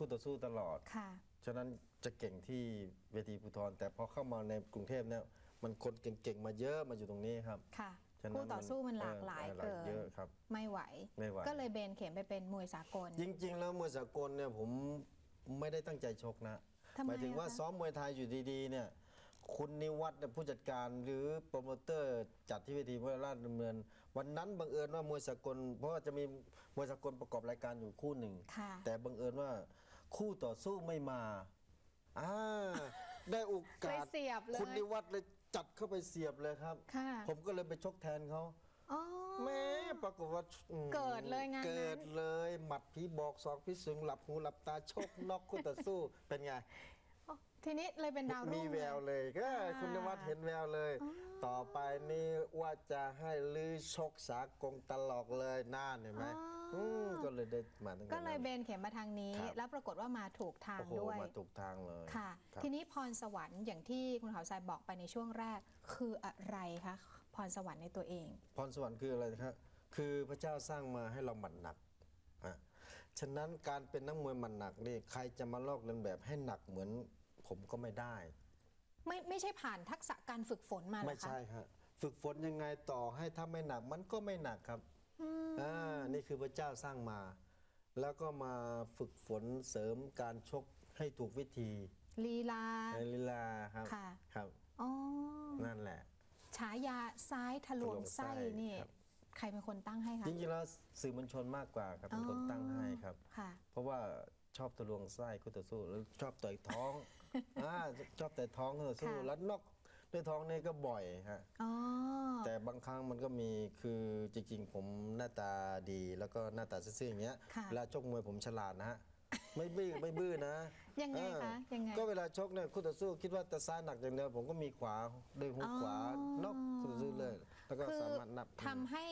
คู่ต่อสู้ตลอด ค่ะ ฉะนั้นจะเก่งที่เวทีภูทรแต่พอเข้ามาในกรุงเทพเนี่ยมันคนเก่งๆมาเยอะมาอยู่ตรงนี้ครับ ค่ะ ฉะนั้นคู่ต่อสู้มันหลากหลายเออเกินเยอะครับ ไม่ไหว ไม่ไหว ก็เลยเบนเข็มไปเป็นมวยสากล จริง ๆ แล้วมวยสากลเนี่ยผมไม่ได้ตั้งใจชกนะทำไมหมายถึงว่าอะคะซ้อมมวยไทยอยู่ดีๆเนี่ยคุณนิวัฒน์เนี่ยผู้จัดการหรือโปรโมเตอร์จัดที่เวทีมวยราชดำเนิน วันนั้นบังเอิญว่ามวยสากล เพราะว่าจะมีมวยสากลประกอบรายการอยู่คู่หนึ่งค่ะแต่บังเอิญว่า คู่ต่อสู้ไม่มาอ่าได้โอกาเลสยเสียบเลย คุณนิวัฒน์เลยจัดเข้าไปเสียบเลยครับ ค่ะ ผมก็เลยไปชกแทนเขาอ๋อ แม่ปรากฏว่าอืมเกิดเลยงานนั้น เกิดเลยหมัดผีบอกสองพิสึงหลับหูหลับตาชกน็อกคู่ต่อสู้เป็นไง ทีนี้เลยเป็นดาวรุ่งมีแววเลยก็อ่าคุณนวัดเห็นแววเลย ต่อไปนี่ว่าจะให้ลือชกสากงตลอดเลยน่านเห็นไหมมก็เลยได้มาตั้งแต่ก็เลยเบนั้น นเข็มมาทางนี้ ครับ แล้วปรากฏว่ามาถูกทางโอ้โหด้วย มาถูกทางเลยค่ะ รับ ทีนี้พรสวรรค์อย่างที่คุณเขาทรายบอกไปในช่วงแรก คืออะไรคะพรสวรรค์ในตัวเอง พรสวรรค์คืออะไรครับ คือพระเจ้าสร้างมาให้เราหมัดหนักอะฉะนั้นการเป็นนักมวยหมัดหนักนี่ใครจะมาลอกเลียนแบบให้หนักเหมือนผมก็ไม่ได้ ไม่ไม่ใช่ผ่านทักษะการฝึกฝนมาเหรอคะไม่ใช่ครับฝึกฝนยังไงต่อให้ถ้าไม่หนักมันก็ไม่หนักครับอ่านี่คือพระเจ้าสร้างมา แล้วก็มาฝึกฝนเสริมการชกให้ถูกวิธีลีลาในลีลาครับค่ะ ครับอ๋อนั่นแหละ ฉายาซ้ายทะลวงไส้ทะลวงไส้นี่ครับ ใครเป็นคนตั้งให้คะ จริงๆแล้วสื่อมวลชนมากกว่าครับเป็นคนตั้งให้ครับ ค่ะ เพราะว่าชอบทะลวงไส้คู่ต่อสู้แล้วชอบต่อยท้อง อ่าชอบต่อยท้องคู่ต่อสู้ค่ะแล้วนอกด้วยท้องนี่ก็บ่อยฮะ อ๋อ แต่บางครั้งมันก็มีคือจริงๆ ผมหน้าตาดีแล้วก็หน้าตาซื่อๆอย่างเงี้ยค่ะ เวลาชกมวยผมฉลาดนะฮะ ไม่บื้อไม่บื้อนะยังไงคะเออยังไงก็เวลาชกเนี่ยคู่ต่อสู้คิดว่าแต่ซ้ายหนักอย่างเดียวผมก็มีขวาดึงหุกขวาอ๋อนอกคู่ต่อสู้เลย แล้วก็คือสามารถนับทำให้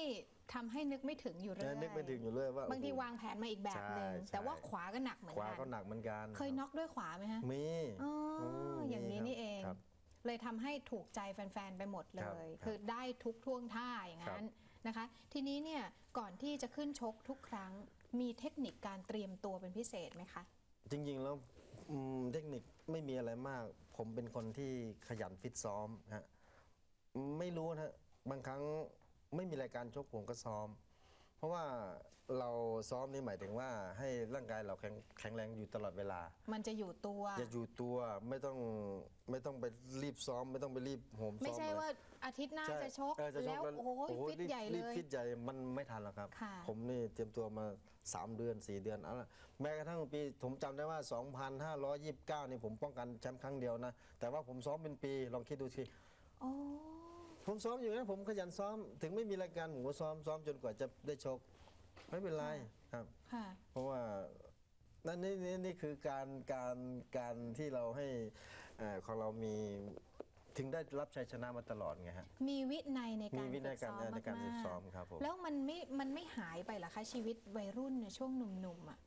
ทำให้นึกไม่ถึงอยู่เรื่เอออยนึกไม่ถึงอยู่เลยว่าบางทีโอ้โห วางแผนมาอีกแบบหนึ่งใช่ใช่ แต่ว่าขวาก็หนักเหมือนขวากันก็หนักเหมือนกันเคยน็อกด้วยขวาไหมฮะมีอ๋ออมอย่างนี้มีนี่เอง ครับ เลยทำให้ถูกใจแฟน ๆ ไปหมดเลครับย ครับคือได้ทุกท่วงท่าอย่างนั้นนะคะ ทีนี้เนี่ยก่อนที่จะขึ้นชกทุกครั้ง มีเทคนิคการเตรียมตัวเป็นพิเศษไหมคะ จริงๆแล้วอืมเทคนิคไม่มีอะไรมาก ผมเป็นคนที่ขยันฟิตซ้อมฮะไม่รู้นะฮะบางครั้งไม่มีรายการชกผมก็ซ้อม เพราะว่าเราซ้อมนี่หมายถึงว่าให้ร่างกายเราแข็งแข็งแรงอยู่ตลอดเวลา มันจะอยู่ตัวอย่าอยู่ตัวไม่ต้องไม่ต้องไปรีบซ้อม ไม่ต้องไปรีบโหมซ้อมไม่ใช่เลยว่าอาทิตย์หน้าใช่จะชกเออจะชแล้กวโอ้โหฟิตรีบใหญ่เลรีบย ฟิตใหญ่มันไม่ทันหรอกครับ ค่ะ ผมนี่เตรียมตัวมา 3 เดือน 4 เดือนเอาละแม้กระทั่งปีผมจำได้ว่า 2,529 นี่ผมป้องกันแชมป์ครั้งเดียวนะ แต่ว่าผมซ้อมเป็นปีลองคิดดูสิ โอ้ ผมซ้อมอยู่นะผมขยันซ้อม ถึงไม่มีรายการผมก็ซ้อมซ้อมจนกว่าจะได้ชก ไม่เป็นไรครับ ค่ะ เพราะว่านั่นนี่นี่นี่คือการการการที่เราให้เอ่อของเรามีถึงได้รับชัยชนะมาตลอดไงฮะ มีวินัยในการมีวินัยฝึซ้อมในการมฝึกๆซ้อมครับผม แล้วมันไม่มันไม่หายไปเหรอคะชีวิตวัยรุ่นในช่วงหนุ่มๆอะ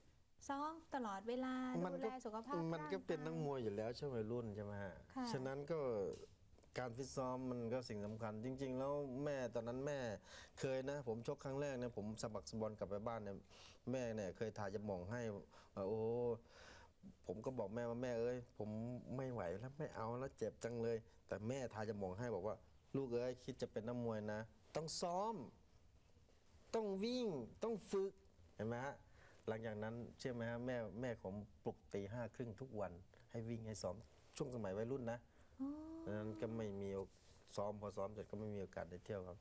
ซ้อมตลอดเวลามัดูก็แลสุขภาพมันก็ร่างายเป็นนักมวยอยู่แล้วช่วงวัยรุ่นใช่ไหมฮะค่ะ ฉะนั้นก็ การฟิตซ้อมมันก็สิ่งสำคัญ จริง ๆ แล้วแม่ตอนนั้นแม่เคยนะ ผมชกครั้งแรกเนี่ยผมสะบักสะบอลกลับไปบ้านเนี่ยแม่เนี่ยเคยถ่ายจะมองให้ว่าโอ้ผมก็บอกแม่ว่าแม่เอ้ย ผมไม่ไหวแล้วไม่เอาแล้วเจ็บจังเลย แต่แม่ทายจะมองให้บอกว่า ลูกเอ้ยคิดจะเป็นนักมวยนะ ต้องซ้อม ต้องวิ่งต้องฝึกเห็นไหมฮะหลังจากนั้นเชื่อไหมฮะแม่แม่ผมปลุกตีห้าครึ่งทุกวัน ให้วิ่งให้ซ้อมช่วงสมัยวัยรุ่นนะ ดังนั้นก็ไม่มีโอกซ้อมพอซ้อมเสร็จก็ไม่มีโอกาสได้เที่ยวครับ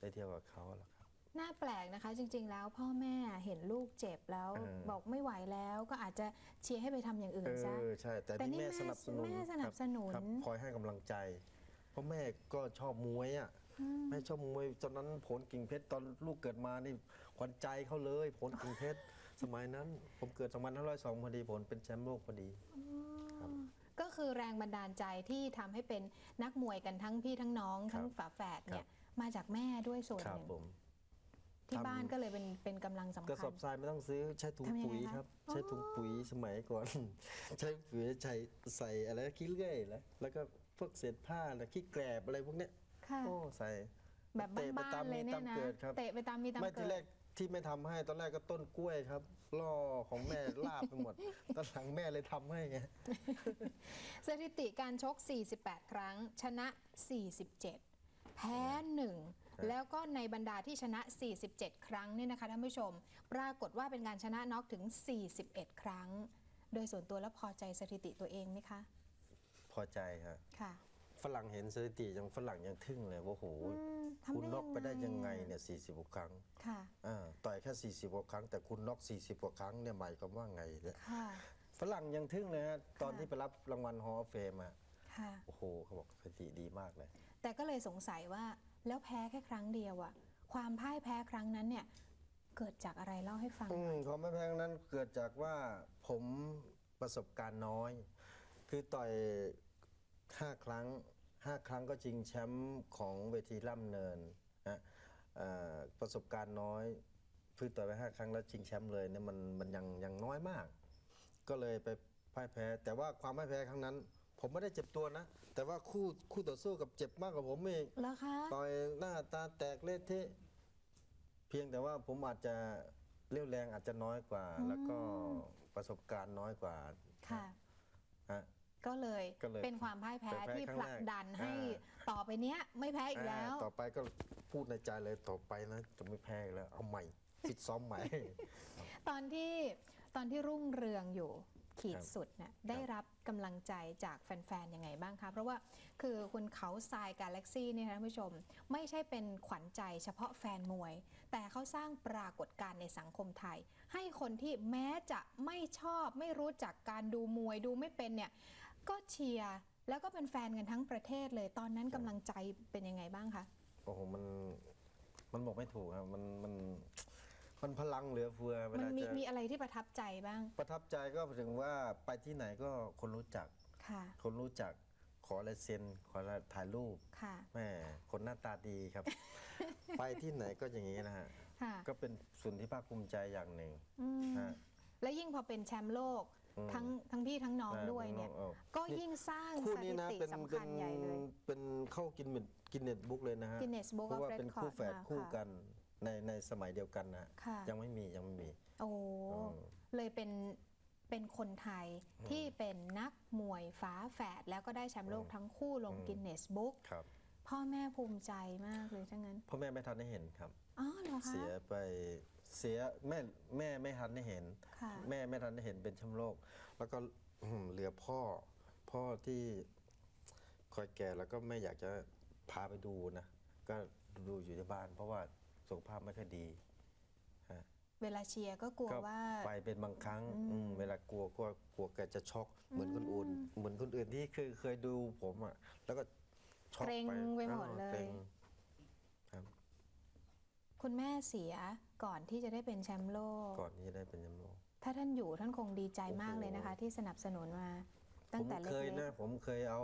ได้เที่ยวกับเขาหรอกครับ น่าแปลกนะคะ จริง ๆ แล้วพ่อแม่เห็นลูกเจ็บแล้ว เออ บอกไม่ไหวแล้วก็อาจจะเชียร์ให้ไปทำอย่างอื่นเอซะอใช่ แต่แต่นี่นี่แม่สนับสนุนแม่สนับสนุน ครับครับคอยให้กำลังใจ เพราะแม่ก็ชอบมวยอะแม่ชอบมวยตอนนั้นผลกิ่งเพชรตอนลูกเกิดมานี่ขวัญใจเขาเลยผลกิ่งเพชรสมัยนั้น ผมเกิด2502พอดีผลเป็นแชมป์โลกพอดีครับ ก็คือแรงบันดาลใจที่ทำให้เป็นนักมวยกันทั้งพี่ทั้งน้องครับทั้งฝาแฝดเนี่ครัยบมาจากแม่ด้วยส่วนครับหนึ่งผมที่ทำบ้านก็เลยเป็นเป็นกำลังสำกระคัสญอบทรายไม่ต้องซื้อใช้ถุงทำยังไงปุ๋ยคะครับอ๋อใช้ถุงปุ๋ยสมัยก่อน ใช้ปุ๋ยใช้ใส่อะไรขี้เลื่อยแล้วแล้วก็พวกเศษผ้าแล้วขี้แกลบอะไรพวกเนี้ยค่ะโอ้ใส่แบบเตะไปบ้าตานมๆเลมียเนี่ตายมนะเกิดครับเตะไปตามมีตามไม่เกิทีดแรก ที่ไม่ทำให้ตอนแรกก็ต้นกล้วยครับล่อของแม่ ลาบไปหมดตอนหลังแม่เลยทำให้ไงสถิติการชก 48 ครั้ง ชนะ 47 แพ้ 1 แล้วก็ในบรรดาที่ชนะ 47 ครั้งเนี่ยนะคะท่านผู้ชม ปรากฏว่าเป็นการชนะน็อกถึง 41 ครั้ง โดยส่วนตัวแล้วพอใจสถิติตัวเองไหมคะ พอใจครับค่ะ ฝรั่งเห็นสถิติยังฝรั่งยังทึ่งเลยว่าโหอืมทำคุณน็อกไปได้ยังไงอะเนี่ย40กว่าครั้งค่ะอ่าต่อยแค่40กว่าครั้ง แต่คุณน็อก40กว่าครั้งเนี่ยหมายความว่าไงเนี่ยค่ะฝรั่งยังทึ่งเลยฮะตอนค่ะที่ไปรับรางวัลฮอลเฟมอะค่ะโอ้โหเขาบอกสถิติดีมากเลย แต่ก็เลยสงสัยว่าแล้วแพ้แค่ครั้งเดียวอะความพ่ายแพ้ครั้งนั้นเนี่ยเกิดจากอะไรเล่าให้ฟังอืมความไม่แพ้นั้นเกิดจากว่าผมประสบการณ์น้อย คือต่อย ห้าครั้งห้าครั้งก็ชิงแชมป์ของเวทีล่ำเนินนะเอ่อประสบการณ์น้อยคือต่อยไปห้าครั้งแล้วชิงแชมป์เลยเนี่ยมันมันยังยังน้อยมาก ก็เลยไปพ่ายแพ้ แต่ว่าความพ่ายแพ้ครั้งนั้น ผมไม่ได้เจ็บตัวนะ แต่ว่าคู่คู่ต่อสู้กับเจ็บมากกว่าผมอีกแล้วคะต่อยหน้าตาแตกเละเทะเพียงแต่ว่าผมอาจจะเรี่ยวแรงอาจจะน้อยกว่า แล้วก็ประสบการณ์น้อยกว่าค่ะฮะ ก็เลยก็เลยเป็นความพ่ายแพ้ไปแพ้ที่ครั้งผลักแรกดันให้อ่าต่อไปเนี้ยไม่แพ้อีกแล้ว อ่าต่อไปก็พูดในใจเลยต่อไปนะจะไม่แพ้อีกแล้วเอาใหม่ฟิตซ้อมใหม่ ตอนที่ตอนที่รุ่งเรืองอยู่ขีดครับสุดเนี่ยได้รับกำลังใจจากแฟน ๆ ยังไงบ้างคะเพราะว่าคือคุณเขาทรายกาแล็กซี่เนี่ยนะท่านผู้ชม ไม่ใช่เป็นขวัญใจเฉพาะแฟนมวย แต่เขาสร้างปรากฏการณ์ในสังคมไทย ให้คนที่แม้จะไม่ชอบไม่รู้จักการดูมวยดูไม่เป็นเนี่ย ก็เชียร์แล้วก็เป็นแฟนกันทั้งประเทศเลย ตอนนั้นกำลังใจเป็นยังไงบ้างคะ โอ้โหมันมันบอกไม่ถูกครับมันมันมันพลังเหลือเฟือเวมันลามีจะมีอะไรที่ประทับใจบ้างประทับใจก็ถึงว่าไปที่ไหนก็คนรู้จัก ค่ะคนรู้จักขอลายเซ็นขอถ่ายรูปค่ะ แม่คนหน้าตาดีครับ ไปที่ไหนก็อย่างนี้นะฮะค่ะ ก็เป็นส่วนที่ภาคภูมิใจอย่างหนึ่งอืมฮะ และยิ่งพอเป็นแชมป์โลกอืม ทั้งทั้งพี่ทั้งน้องอ่าด้วยเนี่ยน้องเอาก็ยิ่งสร้างคู่สนี้ถินะติเป็นสำเป็คันญใหญ่เลย เป็นเข้ากินเน็ตกินเน็ตบุ๊กเลยนะฮะ Guinness Book เพราะ of ว่าเป็นคู่ Record แฝดมาคู่ค่ะกันในในสมัยเดียวกันนะฮะค่ะยังไม่มียังไม่มี โอ้อืมเลยเป็นเป็นคนไทยที่เป็นนักมวยฝาแฝดแล้วก็ได้แชมป์โลกทั้งคู่ลงกินเนสบุ๊กครับพ่อแม่ภูมิใจมากเลยทั้งนั้น พ่อแม่ไม่ทันได้เห็นครับอ๋อเหรอคะเสียไป เสียแม่แม่ไม่ทันได้เห็น ค่ะแม่ไม่ทันได้เห็นเป็นแชมป์โลกแล้วก็อื้อหือเหลือพ่อพ่อที่คอยแก่แล้วก็ไม่อยากจะพาไปดูนะ ก็ดูอยู่ที่บ้าน เพราะว่าสุขภาพไม่ค่อยดีเวลาเชียร์ก็กลัวก็ว่า ไปเป็นบางครั้งอืมอืมเวลากลัวก็กลัวแกจะช็อกเหมือนคนอื่น เหมือนคนอื่นที่เคยเคยดูผมอะ แล้วก็ช็อกเกรงไปไปหมดอ่าเลกรยงครับ คุณแม่เสีย ก่อนที่จะได้เป็นแชมป์โลก ก่อนที่จะได้เป็นแชมป์โลก ถ้าท่านอยู่ท่านคงดีใจมากโอ้โหเลยนะคะ ที่สนับสนุนมา ตั้งแต่ผมเล็เคยกนะผมเคยเอา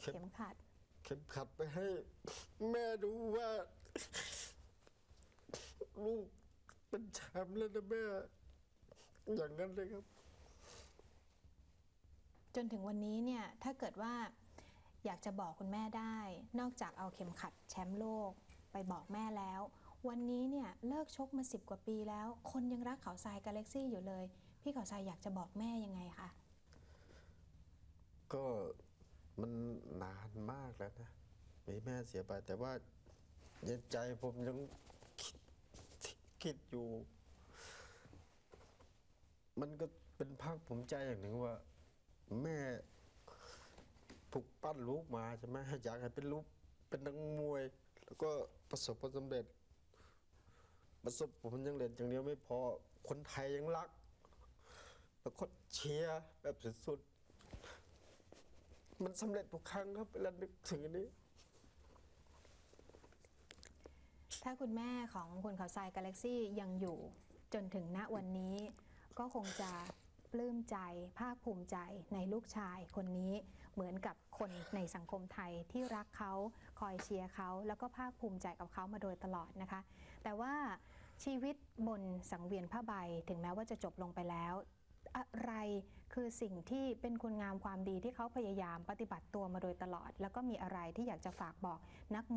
ๆเข็มขัด เข็มขัดไปให้ แม่ดูว่า ลูกเป็นแชมป์แล้วนะแม่ อย่างนั้นเลยครับ จนถึงวันนี้เนี่ยถ้าเกิดว่าอยากจะบอกคุณแม่ได้ นอกจากเอาเข็มขัดแชมป์โลก ไปบอกแม่แล้ว วันนี้เนี่ยเลิกชกมาสิบกว่าปีแล้ว คนยังรักเขาทรายกาแล็กซี่อยู่เลย พี่เขาทรายอยากจะบอกแม่ยังไงคะก็มันนานมากแล้วนะมีแม่เสียไปแต่ว่าในใจผมยังคิดคิดอยู่ มันก็เป็นภาคภูมิใจอย่างหนึ่งว่า แม่ถูกปั้นลูกมาใช่ไหมอยากให้เป็นลูกเป็นนักมวย แล้วก็ประสบความสำเร็จ ประสบผลสำเร็จอย่างเดียวไม่พอคนไทยยังรัก แล้วก็เชียร์แบบสุดๆมันสำเร็จทุกครั้งครับเวลานึกถึงอันนี้ถ้าคุณแม่ของคุณเขาทรายกาแล็กซี่ยังอยู่จนถึงณวันนี้ ก็คงจะปลื้มใจภาคภูมิใจในลูกชายคนนี้เหมือนกับ คนในสังคมไทยที่รักเขาคอยเชียร์เขาแล้วก็ภาคภูมิใจกับเขามาโดยตลอดนะคะ แต่ว่าชีวิตบนสังเวียนผ้าใบถึงแม้ว่าจะจบลงไปแล้ว อะไรคือสิ่งที่เป็นคุณงามความดีที่เขาพยายามปฏิบัติตัวมาโดยตลอด แล้วก็มีอะไรที่อยากจะฝากบอกนัก